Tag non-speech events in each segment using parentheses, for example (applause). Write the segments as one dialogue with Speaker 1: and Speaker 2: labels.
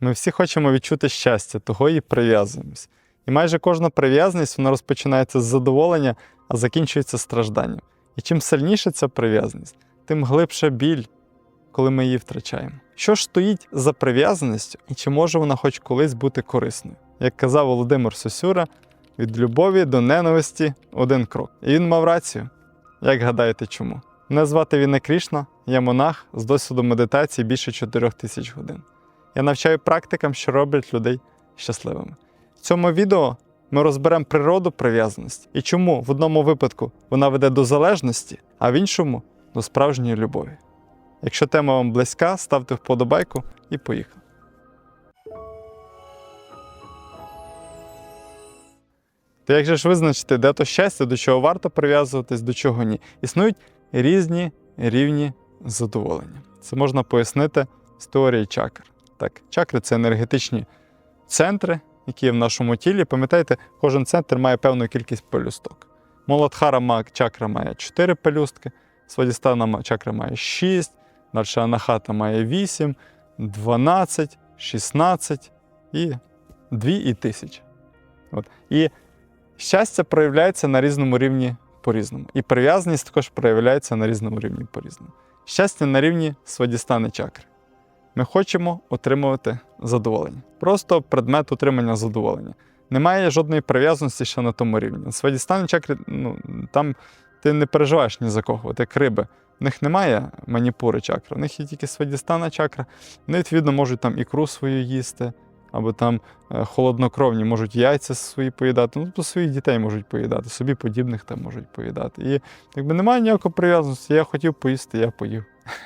Speaker 1: Ми всі хочемо відчути щастя, того і прив'язуємось. І майже кожна прив'язаність вона розпочинається з задоволення, а закінчується стражданням. І чим сильніша ця прив'язаність, тим глибше біль, коли ми її втрачаємо. Що ж стоїть за прив'язаністю і чи може вона хоч колись бути корисною? Як казав Володимир Сосюра, від любові до ненависті один крок. І він мав рацію. Як гадаєте, чому? Мене звати Віне Крішна, я монах з досвіду медитації більше 4 тисяч годин. Я навчаю практикам, що роблять людей щасливими. В цьому відео ми розберемо природу прив'язаності і чому в одному випадку вона веде до залежності, а в іншому до справжньої любові. Якщо тема вам близька, ставте вподобайку і поїхали. То як же ж визначити, де то щастя, до чого варто прив'язуватись, до чого ні? Існують різні рівні задоволення. Це можна пояснити з теорії чакр. Так, чакри це енергетичні центри, які є в нашому тілі. Пам'ятаєте, кожен центр має певну кількість пелюсток. Моладхара чакра має 4 пелюстки, Свадістана чакра має 6, далі Анахата має 8, 12, 16 і 2 і 1000. От. І щастя проявляється на різному рівні по-різному. І прив'язаність також проявляється на різному рівні по-різному. Щастя на рівні свадістани чакри. Ми хочемо отримувати задоволення. Просто предмет отримання задоволення. Немає жодної прив'язаності ще на тому рівні. Свадістани чакри, ну, там ти не переживаєш ні за кого, от як риби. В них немає маніпури чакри, в них є тільки свадістана чакра. Вони, відповідно, можуть там ікру свою їсти, або там е, холоднокровні можуть яйця свої поїдати, ну, тобто своїх дітей можуть поїдати, собі подібних там можуть поїдати. І якби немає ніякої прив'язаності, я хотів поїсти, я поїв.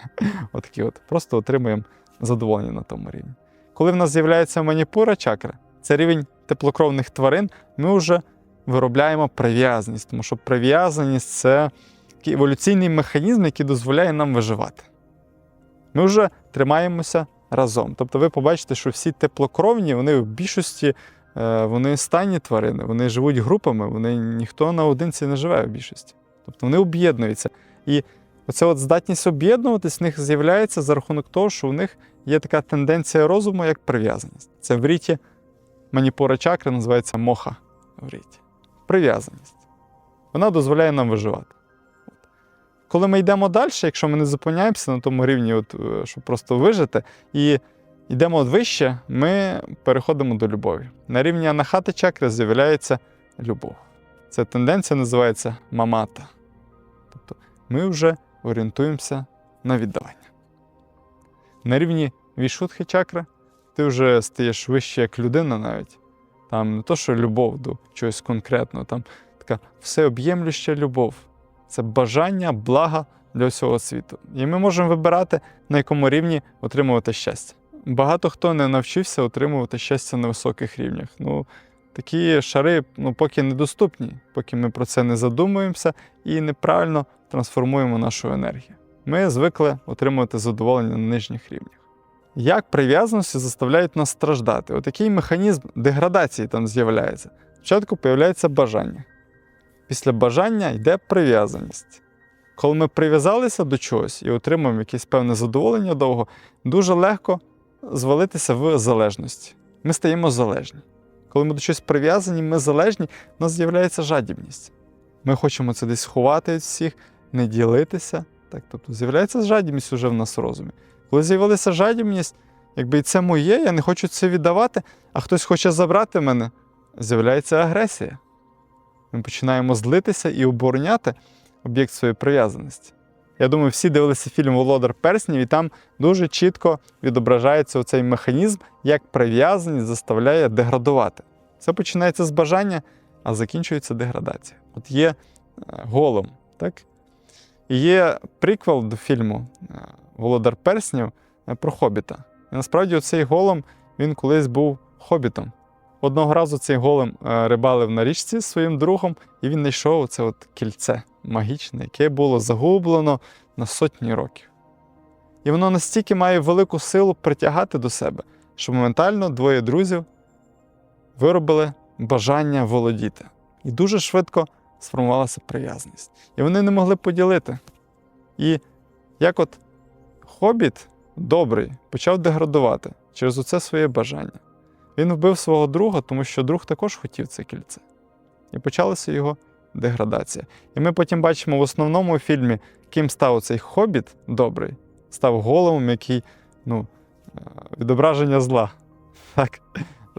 Speaker 1: (laughs) Отакі от. Просто отримуємо задоволення на тому рівні. Коли в нас з'являється маніпура чакра, це рівень теплокровних тварин, ми вже виробляємо прив'язаність, тому що прив'язаність це такий еволюційний механізм, який дозволяє нам виживати. Ми вже тримаємося разом. Тобто ви побачите, що всі теплокровні, вони в більшості е, вони станні тварини, вони живуть групами, вони ніхто наодинці не живе в більшості. Тобто вони об'єднуються. І оця от здатність об'єднуватись в них з'являється за рахунок того, що в них є така тенденція розуму, як прив'язаність. Це в ріті маніпура чакри називається моха в ріті. Прив'язаність. Вона дозволяє нам виживати. Коли ми йдемо далі, якщо ми не зупиняємося на тому рівні, от, е, щоб просто вижити, і йдемо вище, ми переходимо до любові. На рівні анахати чакри з'являється любов. Ця тенденція називається мамата. Тобто ми вже орієнтуємося на віддавання. На рівні вішутхи чакри ти вже стаєш вище як людина навіть. Там не то, що любов до чогось конкретного, там така всеоб'ємлюща любов. Це бажання, блага для всього світу. І ми можемо вибирати, на якому рівні отримувати щастя. Багато хто не навчився отримувати щастя на високих рівнях. Ну, такі шари ну, поки недоступні, поки ми про це не задумуємося і неправильно трансформуємо нашу енергію. Ми звикли отримувати задоволення на нижніх рівнях. Як прив'язаності заставляють нас страждати? Отакий механізм деградації там з'являється. Спочатку появляється бажання. Після бажання йде прив'язаність. Коли ми прив'язалися до чогось і отримуємо якесь певне задоволення довго, дуже легко звалитися в залежності. Ми стаємо залежні. Коли ми до чогось прив'язані, ми залежні, у нас з'являється жадібність. Ми хочемо це десь сховати від всіх, не ділитися. Так, тобто з'являється жадібність уже в нас в розумі. Коли з'явилася жадібність, якби і це моє, я не хочу це віддавати, а хтось хоче забрати мене, з'являється агресія. Ми починаємо злитися і обороняти об'єкт своєї прив'язаності. Я думаю, всі дивилися фільм Володар Перснів, і там дуже чітко відображається оцей механізм, як прив'язаність заставляє деградувати. Це починається з бажання, а закінчується деградація. От є е, голом, так? Є приквел до фільму е, Володар Перснів про хобіта. І насправді цей голом він колись був хобітом. Одного разу цей голем е, рибалив на річці зі своїм другом, і він знайшов це от кільце магічне, яке було загублено на сотні років. І воно настільки має велику силу притягати до себе, що моментально двоє друзів виробили бажання володіти. І дуже швидко сформувалася прив'язаність. І вони не могли поділити. І як от хобіт добрий почав деградувати, через оце своє бажання. Він вбив свого друга, тому що друг також хотів це кільце. І почалася його деградація. І ми потім бачимо в основному фільмі, ким став цей хобіт добрий, став големом, який ну, е, відображення зла. Так?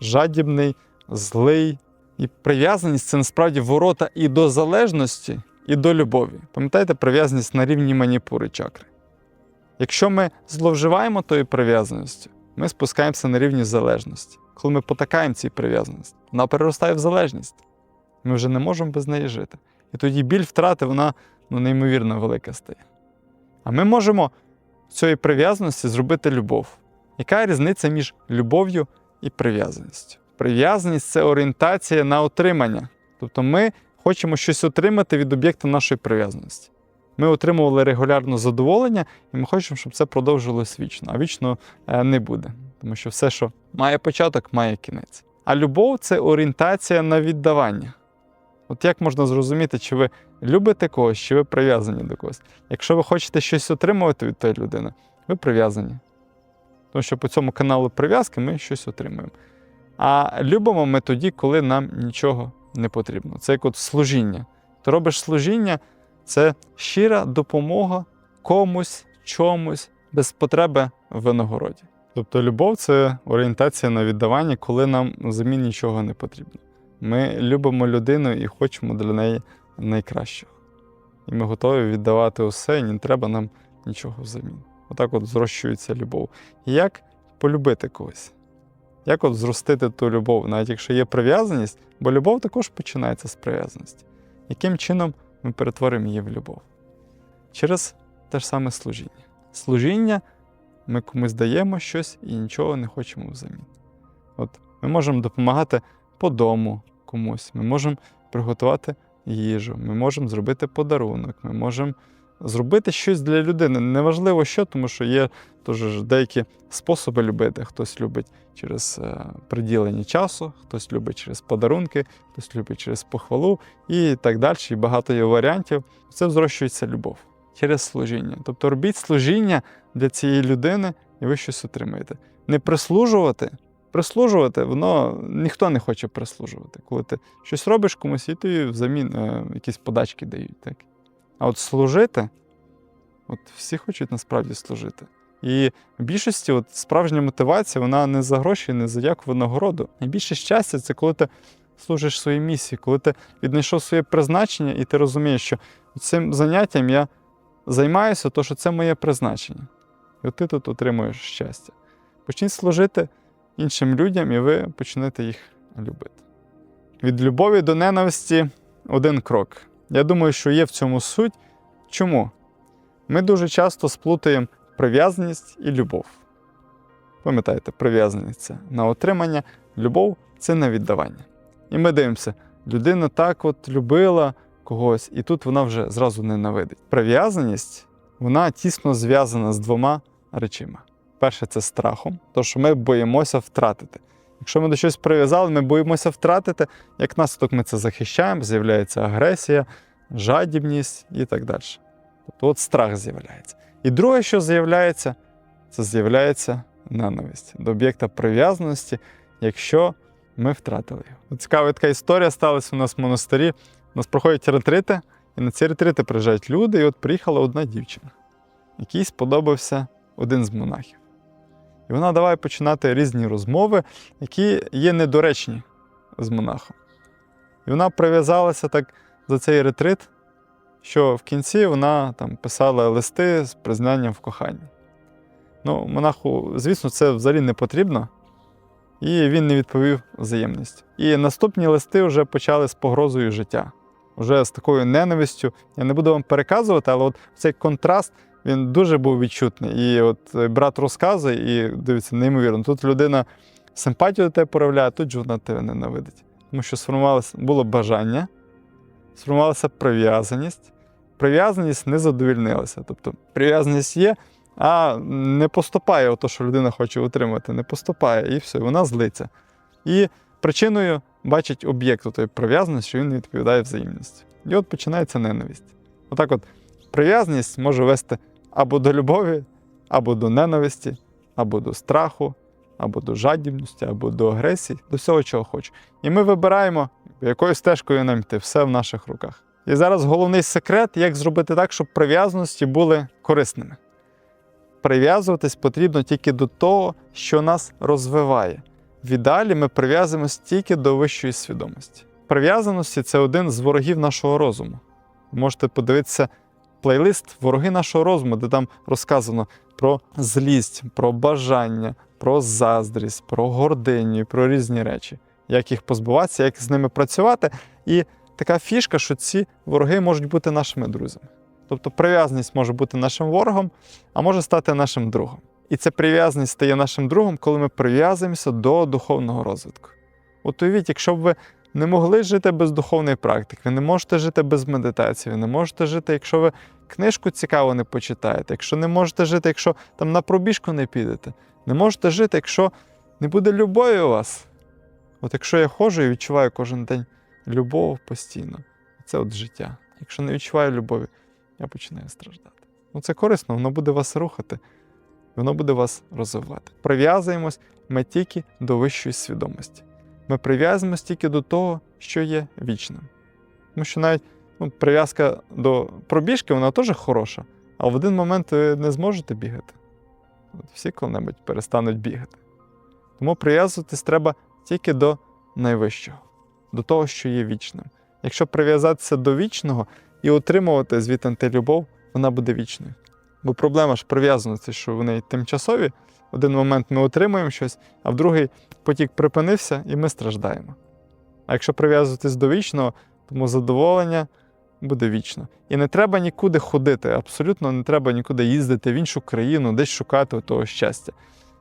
Speaker 1: Жадібний, злий. І прив'язаність це насправді ворота і до залежності, і до любові. Пам'ятаєте, прив'язаність на рівні маніпури чакри. Якщо ми зловживаємо тою прив'язаністю, ми спускаємося на рівні залежності. Коли ми потакаємо цій прив'язаності, вона переростає в залежність. Ми вже не можемо без неї жити. І тоді біль втрати, вона ну, неймовірно велика стає. А ми можемо з цієї прив'язаності зробити любов. Яка різниця між любов'ю і прив'язаністю? Прив'язаність це орієнтація на отримання. Тобто ми хочемо щось отримати від об'єкта нашої прив'язаності. Ми отримували регулярно задоволення, і ми хочемо, щоб це продовжилось вічно, а вічно е, не буде. Тому що все, що має початок, має кінець. А любов це орієнтація на віддавання. От як можна зрозуміти, чи ви любите когось, чи ви прив'язані до когось. Якщо ви хочете щось отримувати від тої людини, ви прив'язані. Тому що по цьому каналу прив'язки ми щось отримуємо. А любимо ми тоді, коли нам нічого не потрібно. Це як от служіння. Ти робиш служіння це щира допомога комусь, чомусь, без потреби в винагороді. Тобто любов це орієнтація на віддавання, коли нам взамін нічого не потрібно. Ми любимо людину і хочемо для неї найкращого. І ми готові віддавати усе, і не треба нам нічого взамін. Отак от зрощується любов. Як полюбити когось? Як от зростити ту любов, навіть якщо є прив'язаність, бо любов також починається з прив'язаності. Яким чином ми перетворимо її в любов? Через те ж саме служіння. Служіння ми комусь даємо щось і нічого не хочемо взамін. От ми можемо допомагати по дому комусь, ми можемо приготувати їжу, ми можемо зробити подарунок, ми можемо зробити щось для людини. Неважливо що, тому що є теж деякі способи любити. Хтось любить через е, приділення часу, хтось любить через подарунки, хтось любить через похвалу і так далі. І багато є варіантів. Це взрощується любов через служіння. Тобто робіть служіння для цієї людини, і ви щось отримаєте. Не прислужувати. Прислужувати, воно ніхто не хоче прислужувати. Коли ти щось робиш комусь, і тобі взамін е, якісь подачки дають. Так? А от служити, от всі хочуть насправді служити. І в більшості от, справжня мотивація, вона не за гроші, не за яку винагороду. Найбільше щастя це коли ти служиш своїй місії, коли ти віднайшов своє призначення, і ти розумієш, що цим заняттям я займаюся, то що це моє призначення. І от ти тут отримуєш щастя. Почніть служити іншим людям, і ви почнете їх любити. Від любові до ненависті один крок. Я думаю, що є в цьому суть. Чому? Ми дуже часто сплутаємо прив'язаність і любов. Пам'ятаєте, прив'язаність це на отримання, любов це на віддавання. І ми дивимося, людина так от любила когось, і тут вона вже зразу ненавидить. Прив'язаність вона тісно зв'язана з двома речима. Перше це страхом, то що ми боїмося втратити. Якщо ми до щось прив'язали, ми боїмося втратити, як наслідок ми це захищаємо, з'являється агресія, жадібність і так далі. Тобто от страх з'являється. І друге, що з'являється, це з'являється ненависть до об'єкта прив'язаності, якщо ми втратили його. Цікава така історія сталася у нас в монастирі. У нас проходять ретрити, і на ці ретрити приїжджають люди, і от приїхала одна дівчина, якій сподобався один з монахів. І вона давай починати різні розмови, які є недоречні з монахом. І вона прив'язалася так за цей ретрит, що в кінці вона там писала листи з признанням в коханні. Ну, монаху, звісно, це взагалі не потрібно, і він не відповів взаємністю. І наступні листи вже почали з погрозою життя, вже з такою ненавистю. Я не буду вам переказувати, але от цей контраст він дуже був відчутний. І от е, брат розказує, і дивиться, неймовірно. Тут людина симпатію до тебе проявляє, тут же вона тебе ненавидить. Тому що сформувалося було бажання, сформувалася прив'язаність. Прив'язаність не задовільнилася. Тобто прив'язаність є, а не поступає те, що людина хоче отримати, не поступає, і все, вона злиться. І причиною бачить об'єкт тої прив'язаності, що він відповідає взаємності. І от починається ненависть. Отак от прив'язаність може вести або до любові, або до ненависті, або до страху, або до жадібності, або до агресії, до всього, чого хоче. І ми вибираємо, якою стежкою нам йти, все в наших руках. І зараз головний секрет, як зробити так, щоб прив'язаності були корисними. Прив'язуватись потрібно тільки до того, що нас розвиває. В ідеалі ми прив'язуємось тільки до вищої свідомості. Прив'язаності це один з ворогів нашого розуму. Можете подивитися плейлист Вороги нашого розуму, де там розказано про злість, про бажання, про заздрість, про гординю, про різні речі, як їх позбуватися, як з ними працювати. І така фішка, що ці вороги можуть бути нашими друзями. Тобто прив'язаність може бути нашим ворогом, а може стати нашим другом. І ця прив'язаність стає нашим другом, коли ми прив'язуємося до духовного розвитку. От уявіть, якщо б ви не могли жити без духовної практики, ви не можете жити без медитації, ви не можете жити, якщо ви книжку цікаво не почитаєте, якщо не можете жити, якщо там на пробіжку не підете, не можете жити, якщо не буде любові у вас. От якщо я ходжу і відчуваю кожен день любов постійно, це от життя. Якщо не відчуваю любові, я починаю страждати. Ну це корисно, воно буде вас рухати, воно буде вас розвивати. Прив'язуємось ми тільки до вищої свідомості. Ми прив'язуємось тільки до того, що є вічним. Тому що навіть ну, прив'язка до пробіжки, вона теж хороша, а в один момент ви не зможете бігати. От всі коли-небудь перестануть бігати. Тому прив'язуватись треба тільки до найвищого, до того, що є вічним. Якщо прив'язатися до вічного і отримувати звідти любов, вона буде вічною. Бо проблема ж прив'язаності, що вони тимчасові. В один момент ми отримуємо щось, а в другий потік припинився, і ми страждаємо. А якщо прив'язуватись до вічного, тому задоволення буде вічно. І не треба нікуди ходити, абсолютно не треба нікуди їздити в іншу країну, десь шукати того щастя.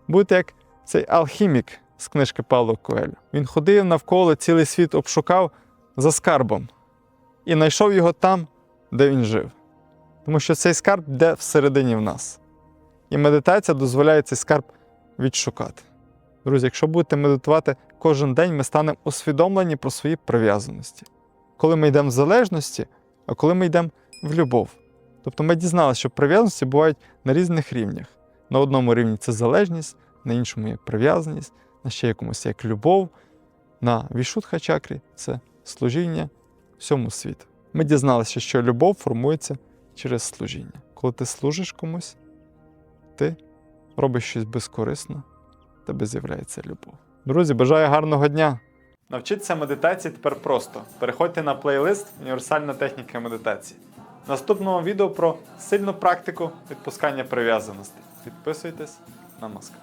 Speaker 1: Будьте як цей алхімік з книжки Павла Коелю. Він ходив навколо цілий світ обшукав за скарбом і знайшов його там, де він жив. Тому що цей скарб де всередині в нас. І медитація дозволяє цей скарб відшукати. Друзі, якщо будете медитувати кожен день, ми станемо усвідомлені про свої прив'язаності. Коли ми йдемо в залежності, а коли ми йдемо в любов. Тобто ми дізналися, що прив'язаності бувають на різних рівнях. На одному рівні це залежність, на іншому є прив'язаність, на ще якомусь як любов, на вішутха чакрі це служіння всьому світу. Ми дізналися, що любов формується через служіння. Коли ти служиш комусь, ти робиш щось безкорисно, тебе з'являється любов. Друзі, бажаю гарного дня! Навчитися медитації тепер просто. Переходьте на плейлист Універсальна техніка медитації. В наступному відео про сильну практику відпускання прив'язаності. Підписуйтесь на Москва.